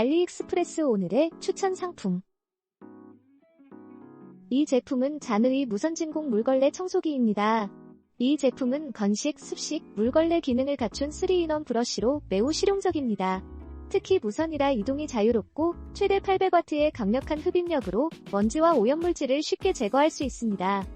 알리익스프레스 오늘의 추천 상품. 이 제품은 자느의 무선진공 물걸레 청소기입니다. 이 제품은 건식, 습식, 물걸레 기능을 갖춘 3인원 브러쉬로 매우 실용적입니다. 특히 무선이라 이동이 자유롭고 최대 800W의 강력한 흡입력으로 먼지와 오염물질을 쉽게 제거할 수 있습니다.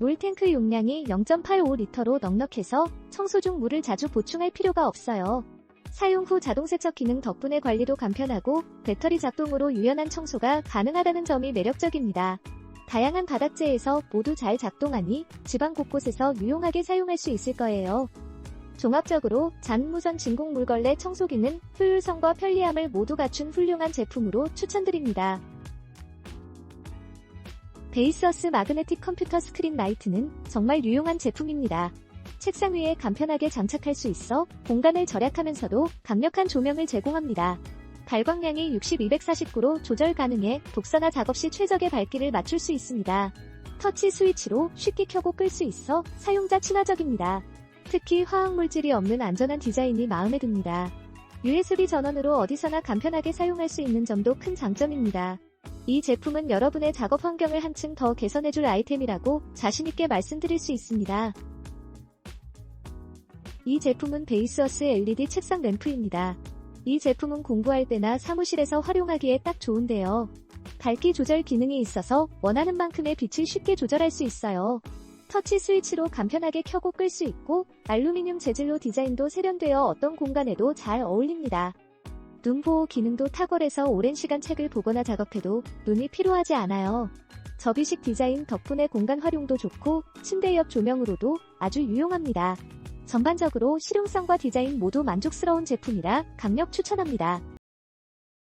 물탱크 용량이 0.85리터로 넉넉해서 청소 중 물을 자주 보충할 필요가 없어요. 사용 후 자동 세척 기능 덕분에 관리도 간편하고 배터리 작동으로 유연한 청소가 가능하다는 점이 매력적입니다. 다양한 바닥재에서 모두 잘 작동하니 집안 곳곳에서 유용하게 사용할 수 있을 거예요. 종합적으로 잔무선 진공 물걸레 청소기는 효율성과 편리함을 모두 갖춘 훌륭한 제품으로 추천드립니다. 베이스어스 마그네틱 컴퓨터 스크린 라이트는 정말 유용한 제품입니다. 책상 위에 간편하게 장착할 수 있어 공간을 절약하면서도 강력한 조명을 제공합니다. 발광량이 60, 249로 조절 가능해 독서나 작업 시 최적의 밝기를 맞출 수 있습니다. 터치 스위치로 쉽게 켜고 끌 수 있어 사용자 친화적입니다. 특히 화학물질이 없는 안전한 디자인이 마음에 듭니다. USB 전원으로 어디서나 간편하게 사용할 수 있는 점도 큰 장점입니다. 이 제품은 여러분의 작업 환경을 한층 더 개선해줄 아이템이라고 자신있게 말씀드릴 수 있습니다. 이 제품은 베이스어스 LED 책상 램프입니다. 이 제품은 공부할 때나 사무실에서 활용하기에 딱 좋은데요. 밝기 조절 기능이 있어서 원하는 만큼의 빛을 쉽게 조절할 수 있어요. 터치 스위치로 간편하게 켜고 끌 수 있고 알루미늄 재질로 디자인도 세련되어 어떤 공간에도 잘 어울립니다. 눈 보호 기능도 탁월해서 오랜 시간 책을 보거나 작업해도 눈이 피로하지 않아요. 접이식 디자인 덕분에 공간 활용도 좋고 침대 옆 조명으로도 아주 유용합니다. 전반적으로 실용성과 디자인 모두 만족스러운 제품이라 강력 추천합니다.